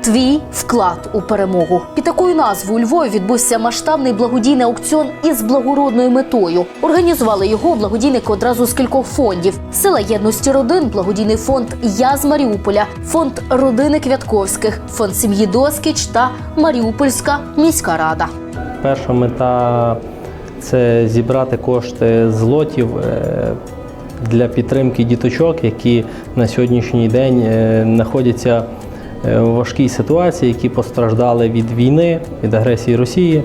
Твій вклад у перемогу під такою назвою у Львові відбувся масштабний благодійний аукціон із благородною метою. Організували його благодійники одразу з кількох фондів: сила єдності родин, благодійний фонд Я з Маріуполя, фонд родини Квятковських, фонд сім'ї Доскіч та Маріупольська міська рада. Перша мета це зібрати кошти з лотів е, для підтримки діточок, які на сьогоднішній день е, знаходяться е, у важкій ситуації, які постраждали від війни, від агресії Росії,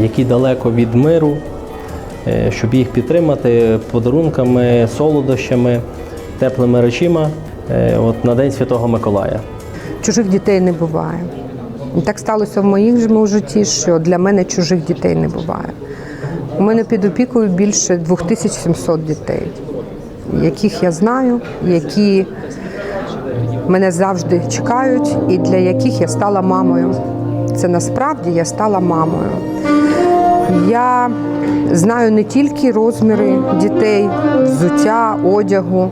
які далеко від миру, е, щоб їх підтримати подарунками, солодощами, теплими речима е, от, на День Святого Миколая. Чужих дітей не буває. Так сталося в моїх житті, що для мене чужих дітей не буває. У мене під опікою більше 2700 дітей, яких я знаю, які мене завжди чекають, і для яких я стала мамою. Це насправді я стала мамою. Я знаю не тільки розміри дітей, взуття, одягу,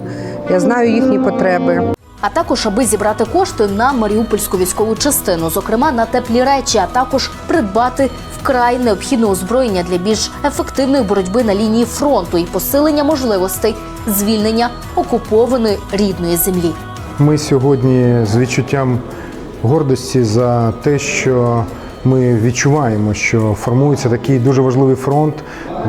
я знаю їхні потреби. а також аби зібрати кошти на Маріупольську військову частину, зокрема на теплі речі, а також придбати вкрай необхідне озброєння для більш ефективної боротьби на лінії фронту і посилення можливостей звільнення окупованої рідної землі. Ми сьогодні з відчуттям гордості за те, що ми відчуваємо, що формується такий дуже важливий фронт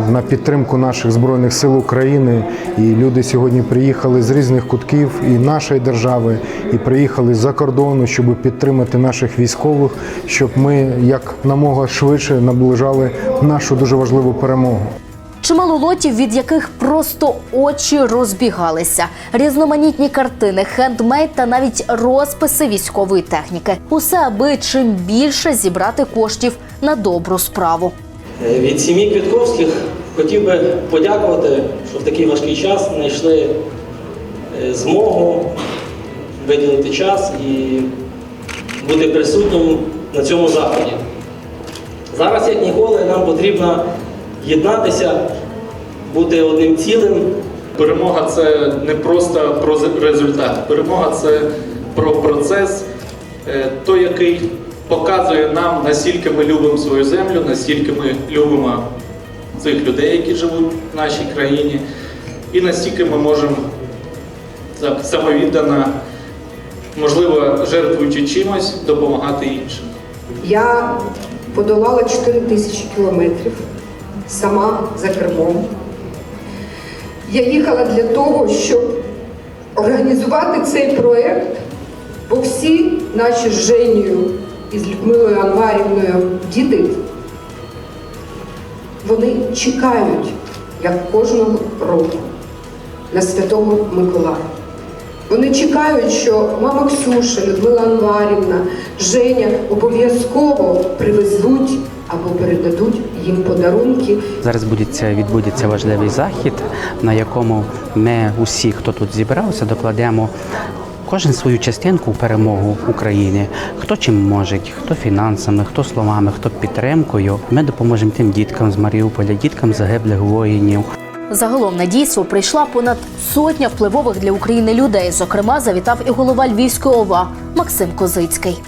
на підтримку наших збройних сил України. І люди сьогодні приїхали з різних кутків і нашої держави, і приїхали з-за кордону, щоб підтримати наших військових, щоб ми як намога швидше наближали нашу дуже важливу перемогу. Чимало лотів, від яких просто очі розбігалися, різноманітні картини, хендмейд та навіть розписи військової техніки. Усе аби чим більше зібрати коштів на добру справу. Е, Від сім'ї Квітковських хотів би подякувати, що в такий важкий час знайшли е, змогу виділити час і бути присутнім на цьому заході. Зараз, як ніколи, нам потрібно єднатися, бути одним цілим. Перемога це не просто про результат. Перемога це про процес, е, той, який показує нам, наскільки ми любимо свою землю, наскільки ми любимо цих людей, які живуть в нашій країні, і наскільки ми можемо так самовіддано, можливо, жертвуючи чимось, допомагати іншим. Я подолала 4 тисячі кілометрів сама за кермом. Я їхала для того, щоб організувати цей проєкт, бо всі наші з Женєю і з Людмилою Анварівною діти, вони чекають, як кожного року, на Святого Миколая. Вони чекають, що мама Ксюша, Людмила Анварівна, Женя обов'язково привезуть або передадуть їм подарунки. Зараз будеться, відбудеться важливий захід, на якому ми усі, хто тут зібрався, докладемо кожен свою частинку у перемогу України. Хто чим може, хто фінансами, хто словами, хто підтримкою. Ми допоможемо тим діткам з Маріуполя, діткам загиблих воїнів. Загалом на дійство прийшла понад сотня впливових для України людей. Зокрема, завітав і голова Львівської ОВА Максим Козицький.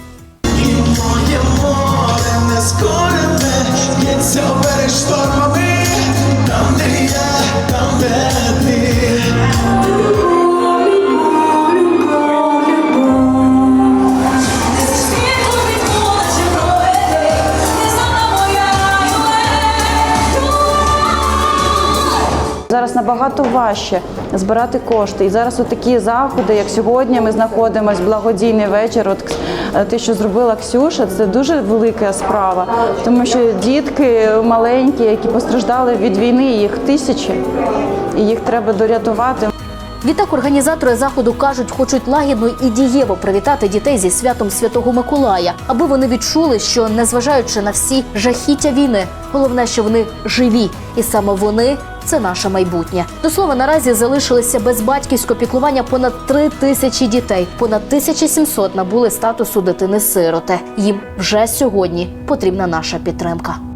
Зараз набагато важче збирати кошти. І зараз такі заходи, як сьогодні, ми знаходимося благодійний вечір. От те, що зробила Ксюша, це дуже велика справа, тому що дітки маленькі, які постраждали від війни, їх тисячі, і їх треба дорятувати. Відтак організатори заходу кажуть, хочуть лагідно і дієво привітати дітей зі святом Святого Миколая, аби вони відчули, що незважаючи на всі жахіття війни, головне, що вони живі, і саме вони це наше майбутнє. До слова, наразі залишилися без батьківського піклування понад три тисячі дітей. Понад 1700 набули статусу дитини-сироти. Їм вже сьогодні потрібна наша підтримка.